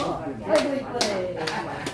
어, 아이고 이쁘네.